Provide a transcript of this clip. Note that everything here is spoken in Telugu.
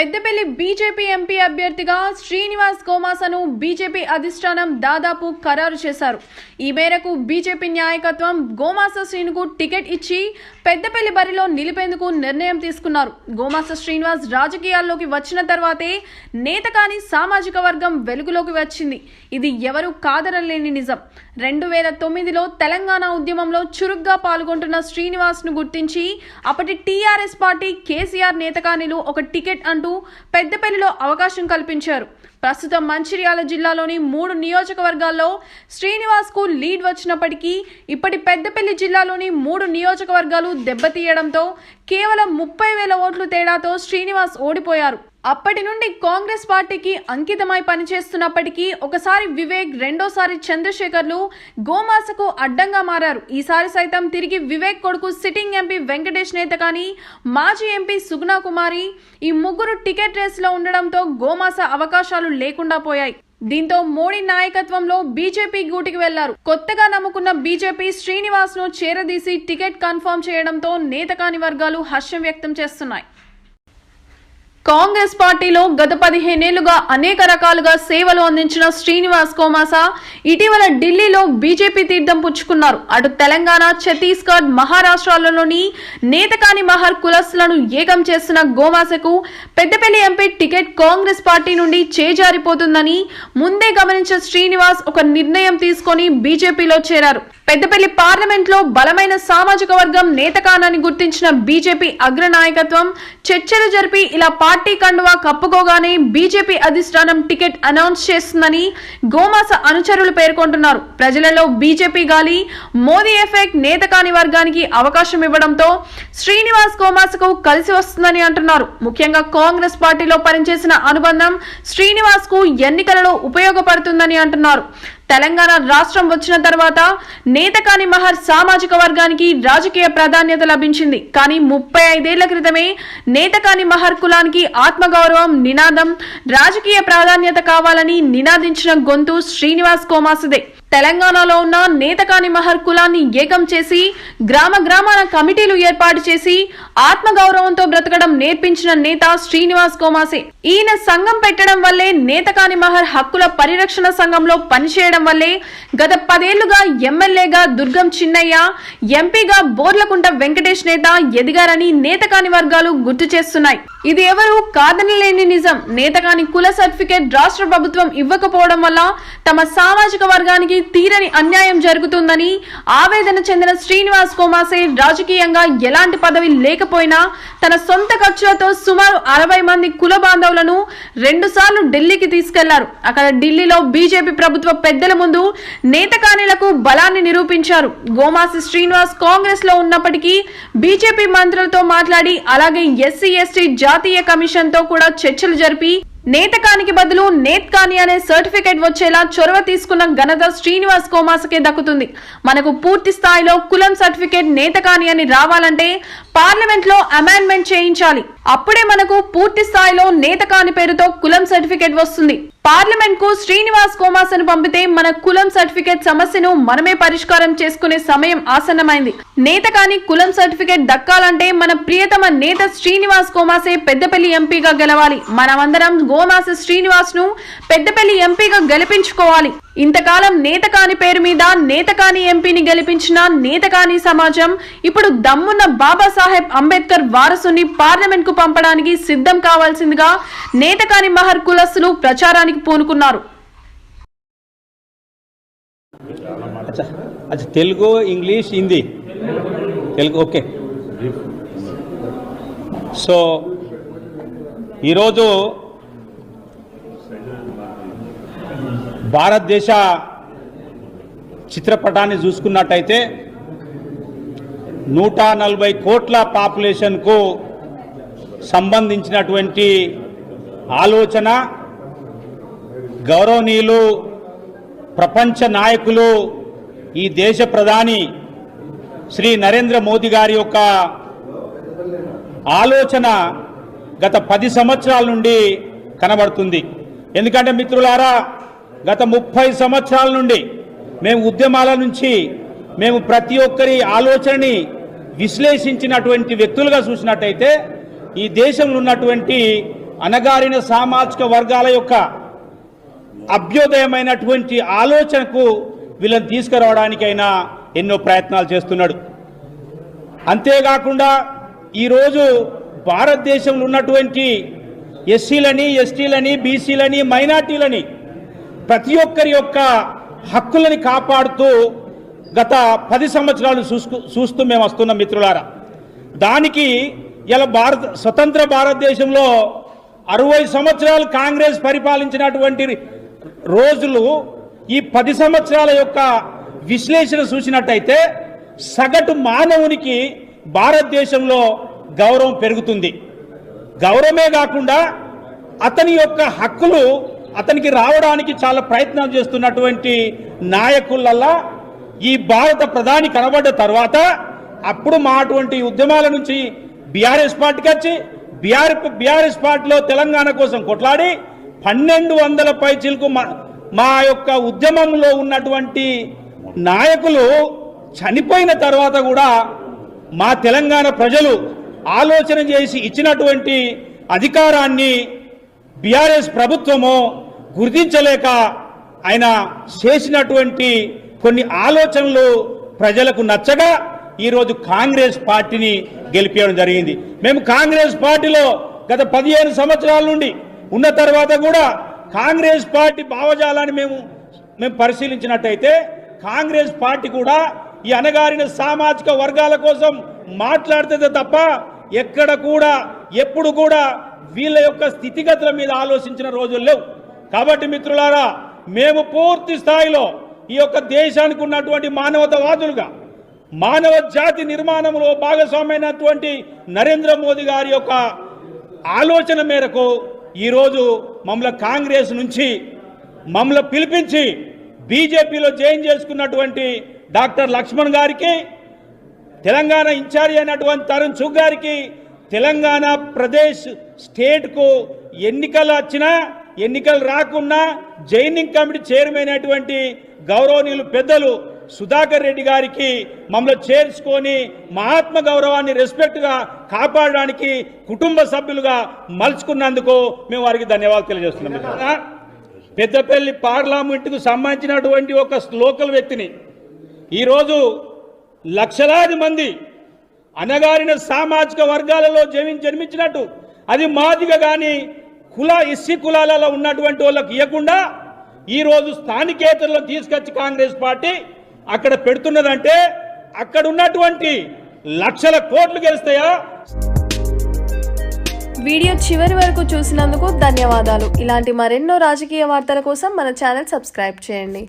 పెద్దపల్లి బీజేపీ ఎంపీ అభ్యర్థిగా శ్రీనివాస్ కోమాసను బీజేపీ అధిష్టానం దాదాపు ఖరారు చేశారు. ఈ మేరకు బీజేపీ నాయకత్వం గోమాస శ్రీనుకు టికెట్ ఇచ్చి పెద్దపల్లి బరిలో నిలిపేందుకు నిర్ణయం తీసుకున్నారు. గోమాస శ్రీనివాస్ రాజకీయాల్లోకి వచ్చిన తర్వాతే నేత కాని సామాజిక వర్గం వెలుగులోకి వచ్చింది. ఇది ఎవరు కాదనలేని నిజం. రెండు వేల తొమ్మిదిలో తెలంగాణ ఉద్యమంలో చురుగ్గా పాల్గొంటున్న శ్రీనివాస్ను గుర్తించి అప్పటి టీఆర్ఎస్ పార్టీ కేసీఆర్ నేతకానిలు ఒక టికెట్ అంటూ పెద్దపల్లిలో అవకాశం కల్పించారు. ప్రస్తుతం మంచిర్యాల జిల్లాలోని మూడు నియోజకవర్గాల్లో శ్రీనివాస్కు లీడ్ వచ్చినప్పటికీ ఇప్పటి పెద్దపల్లి జిల్లాలోని మూడు నియోజకవర్గాలు దెబ్బతీయడంతో కేవలం ముప్పై వేల ఓట్లు తేడాతో శ్రీనివాస్ ఓడిపోయారు. అప్పటి నుండి కాంగ్రెస్ పార్టీకి అంకితమై పనిచేస్తున్నప్పటికీ ఒకసారి వివేక్ రెండోసారి చంద్రశేఖర్లు గోమాసకు అడ్డంగా మారారు. ఈసారి సైతం తిరిగి వివేక్ కొడుకు సిట్టింగ్ ఎంపీ వెంకటేష్ నేత కానీ మాజీ ఎంపీ సుగుణా కుమారి ఈ ముగ్గురు టికెట్ రేసులో ఉండడంతో గోమాస అవకాశాలు లేకుండా పోయాయి. దీంతో మోడీ నాయకత్వంలో బీజేపీ గూటికి వెళ్ళారు. కొత్తగా నమ్ముకున్న బీజేపీ శ్రీనివాస్ను చేరదీసి టికెట్ కన్ఫర్మ్ చేయడంతో నేతకాని వర్గాలు హర్షం వ్యక్తం చేస్తున్నాయి. కాంగ్రెస్ పార్టీలో గత పదిహేనేళ్ళుగా అనేక రకాలుగా సేవలు అందించిన శ్రీనివాస్ కోమాస ఇటీవల ఢిల్లీలో బీజేపీ తీర్థం పుచ్చుకున్నారు. అటు తెలంగాణ ఛత్తీస్గఢ్ మహారాష్ట్రాలలోని నేతకాని మహర్ కులస్లను ఏకం చేస్తున్న గోమాసకు Peddapalli MP ticket Congress party నుండి చేజారిపోతుందని ముందే గమనించిన శ్రీనివాస్ ఒక నిర్ణయం తీసుకొని బీజేపీలో చేరారు. పెద్దపల్లి పార్లమెంట్లో బలమైన సామాజిక వర్గం నేతకానని గుర్తించిన బీజేపీ అగ్రనాయకత్వం చర్చలు జరిపి ఇలా పార్టీ కండువా కప్పుకోగానే బీజేపీ అధిష్టానం టికెట్ అనౌన్స్ చేస్తుందని గోమాస అనుచరులు పేర్కొంటున్నారు. ప్రజలలో బీజేపీ గాలి మోదీ ఎఫెక్ట్ నేతకాని వర్గానికి అవకాశం ఇవ్వడంతో శ్రీనివాస్ గోమాసకు కలిసి వస్తుందని అంటున్నారు. ముఖ్యంగా కాంగ్రెస్ పార్టీలో పనిచేసిన అనుబంధం శ్రీనివాస్కు ఎన్నికలలో ఉపయోగపడుతుందని అంటున్నారు. తెలంగాణ రాష్ట్రం వచ్చిన తర్వాత నేతకాని మహర్ సామాజిక వర్గానికి రాజకీయ ప్రాధాన్యత లభించింది. కానీ ముప్పై ఐదేళ్ళ క్రితమే నేతకాని మహర్ కులానికి ఆత్మగౌరవం నినాదం రాజకీయ ప్రాధాన్యత కావాలని నినాదించిన గొంతు శ్రీనివాస్ కోమాసుదే. తెలంగాణలో ఉన్న నేతకాని మహర్ కులాన్ని ఏకం చేసి గ్రామ గ్రామాల కమిటీలు ఏర్పాటు చేసి ఆత్మగౌరవంతో బ్రతకడం నేర్పించిన నేత శ్రీనివాస్ కోమాసే ఈయన సంఘం పెట్టడం వల్లే నేతకాని మహర్ హక్కుల పరిరక్షణ సంఘంలో పనిచేయడం వల్లే గత పదేళ్ళుగా ఎమ్మెల్యేగా దుర్గం చిన్నయ్య ఎంపీగా బోర్లకుంట వెంకటేష్ నేత ఎదిగారని నేతకాని వర్గాలు గుర్తు చేస్తున్నాయి. ఇది ఎవరు కాదనలేని నిజం. నేతకాని కుల సర్టిఫికేట్ రాష్ట్ర ప్రభుత్వం ఇవ్వకపోవడం వల్ల తమ సామాజిక వర్గానికి తీరని అన్యాయం జరుగుతుందని ఆవేదన చెందిన శ్రీనివాస్ కోమాసే రాజకీయంగా ఎలాంటి పదవి లేకపోయినా తన సొంత ఖర్చులతో సుమారు అరవై మంది కుల బాంధవులను రెండు సార్లు ఢిల్లీకి తీసుకెళ్ళారు. అక్కడ ఢిల్లీలో బీజేపీ ప్రభుత్వ పెద్దల ముందు నేతకానిలకు బలాన్ని నిరూపించారు. గోమాసి శ్రీనివాస్ కాంగ్రెస్లో ఉన్నప్పటికీ బీజేపీ మంత్రులతో మాట్లాడి అలాగే ఎస్సీ ఎస్టీ జాతీయ కమిషన్తో కూడా చర్చలు జరిపి నేతకానికి బదులు నేత్కాని అనే సర్టిఫికేట్ వచ్చేలా చొరవ తీసుకున్న ఘనత శ్రీనివాస్ కోమాసకే దక్కుతుంది. మనకు పూర్తి స్థాయిలో కులం సర్టిఫికేట్ నేతకాని అని రావాలంటే పార్లమెంట్లో అమెండ్మెంట్ చేయించాలి. అప్పుడే మనకు పూర్తి స్థాయిలో నేతకాని పేరుతో కులం సర్టిఫికేట్ వస్తుంది. పార్లమెంట్కు శ్రీనివాస్ కోమాసను పంపితే మన కులం సర్టిఫికేట్ సమస్యను మనమే పరిష్కారం చేసుకునే సమయం ఆసన్నమైంది. నేతకాని కులం సర్టిఫికేట్ దక్కాలంటే మన ప్రియతమ నేత శ్రీనివాస్ కోమాసే పెద్దపల్లి ఎంపీగా గెలవాలి. మనమందరం గోమాస శ్రీనివాస్ను పెద్దపల్లి ఎంపీగా గెలిపించుకోవాలి. ఇంతకాలం నేతకాని పేరు మీద నేతకాని ఎంపీని గెలిపించిన నేతకాని సమాజం ఇప్పుడు దమ్మున్న బాబాసాహెబ్ అంబేద్కర్ వారసుని పార్లమెంట్కు పంపడానికి సిద్ధం కావాల్సిందిగా నేతకాని మహర్ కులస్సులు ప్రచారానికి పూనుకున్నారు. Telugu English Hindi. Telugu okay. So ఈరోజు భారతదేశ చిత్రపటాన్ని చూసుకున్నట్టయితే నూట నలభై కోట్ల పాపులేషన్కు సంబంధించినటువంటి ఆలోచన గౌరవనీయులు ప్రపంచ నాయకులు ఈ దేశ ప్రధాని శ్రీ నరేంద్ర మోదీ గారి యొక్క ఆలోచన గత పది సంవత్సరాల నుండి కనబడుతుంది. ఎందుకంటే మిత్రులారా గత ముప్పై సంవత్సరాల నుండి మేము ఉద్యమాల నుంచి మేము ప్రతి ఒక్కరి ఆలోచనని విశ్లేషించినటువంటి వ్యక్తులుగా చూసినట్టయితే ఈ దేశంలో ఉన్నటువంటి అనగారిన సామాజిక వర్గాల యొక్క అభ్యుదయమైనటువంటి ఆలోచనకు వీళ్ళని తీసుకురావడానికైనా ఎన్నో ప్రయత్నాలు చేస్తున్నాడు. అంతేకాకుండా ఈరోజు భారతదేశంలో ఉన్నటువంటి ఎస్సీలని ఎస్టీలని బీసీలని మైనార్టీలని ప్రతి ఒక్కరి యొక్క హక్కులని కాపాడుతూ గత పది సంవత్సరాలు చూసుకు చూస్తూ మేము వస్తున్నాం మిత్రులారా. దానికి ఇలా భారత స్వతంత్ర భారతదేశంలో అరవై సంవత్సరాలు కాంగ్రెస్ పరిపాలించినటువంటి రోజులు ఈ పది సంవత్సరాల యొక్క విశ్లేషణ చూసినట్టయితే సగటు మానవునికి భారతదేశంలో గౌరవం పెరుగుతుంది. గౌరవమే కాకుండా అతని యొక్క హక్కులు అతనికి రావడానికి చాలా ప్రయత్నం చేస్తున్నటువంటి నాయకులల్లా ఈ భారత ప్రధాని కనబడ్డ తర్వాత అప్పుడు మా అటువంటి ఉద్యమాల నుంచి బీఆర్ఎస్ పార్టీకి వచ్చి బీఆర్ బీఆర్ఎస్ పార్టీలో తెలంగాణ కోసం కొట్లాడి పన్నెండు వందల పైచీలకు మా మా యొక్క ఉద్యమంలో ఉన్నటువంటి నాయకులు చనిపోయిన తర్వాత కూడా మా తెలంగాణ ప్రజలు ఆలోచన చేసి ఇచ్చినటువంటి అధికారాన్ని బీఆర్ఎస్ ప్రభుత్వము గుర్తించలేక ఆయన చేసినటువంటి కొన్ని ఆలోచనలు ప్రజలకు నచ్చగా ఈరోజు కాంగ్రెస్ పార్టీని గెలిపేయడం జరిగింది. మేము కాంగ్రెస్ పార్టీలో గత పదిహేను సంవత్సరాల నుండి ఉన్న తర్వాత కూడా కాంగ్రెస్ పార్టీ భావజాలాన్ని మేము మేము పరిశీలించినట్టయితే కాంగ్రెస్ పార్టీ కూడా ఈ అనగారిన సామాజిక వర్గాల కోసం మాట్లాడుతుంది తప్ప ఎక్కడ కూడా ఎప్పుడు కూడా వీళ్ళ యొక్క స్థితిగతుల మీద ఆలోచించిన రోజులు లేవు. కాబట్టి మిత్రులారా మేము పూర్తి స్థాయిలో ఈ యొక్క దేశానికి ఉన్నటువంటి మానవతవాదులుగా మానవ జాతి నిర్మాణంలో భాగస్వామైనటువంటి నరేంద్ర మోదీ గారి యొక్క ఆలోచన మేరకు ఈరోజు మమ్మల్ని కాంగ్రెస్ నుంచి మమ్మల్ని పిలిపించి బీజేపీలో జాయిన్ చేసుకున్నటువంటి డాక్టర్ లక్ష్మణ్ గారికి తెలంగాణ ఇన్ఛార్జ్ అయినటువంటి తరుణ్ చుగ్ గారికి తెలంగాణ ప్రదేశ్ స్టేట్కు ఎన్నికలు వచ్చినా ఎన్నికలు రాకున్నా జైనింగ్ కమిటీ చైర్మన్ అయినటువంటి గౌరవనీయులు పెద్దలు సుధాకర్ రెడ్డి గారికి మమ్మల్ని చేర్చుకొని మహాత్మ గౌరవాన్ని రెస్పెక్ట్గా కాపాడడానికి కుటుంబ సభ్యులుగా మలుచుకున్నందుకు మేము వారికి ధన్యవాదాలు తెలియజేస్తున్నాం పెద్దపల్లి పార్లమెంటుకు సంబంధించినటువంటి ఒక లోకల్ వ్యక్తిని ఈరోజు లక్షలాది మంది అనగారిన సామాజిక వర్గాలలో జమి జన్మించినట్టు. అది మాదిగ కానీ కుల ఎస్సీ కులాలలో ఉన్నటువంటి వాళ్ళకి ఇవ్వకుండా ఈరోజు స్థానికేతరులను తీసుకొచ్చి కాంగ్రెస్ పార్టీ అక్కడ పెడుతున్నదంటే అక్కడ ఉన్నటువంటి లక్షల కోట్లు గెలుస్తాయా? వీడియో చివరి వరకు చూసినందుకు ధన్యవాదాలు. ఇలాంటి మరెన్నో రాజకీయ వార్తల కోసం మన ఛానల్ సబ్స్క్రైబ్ చేయండి.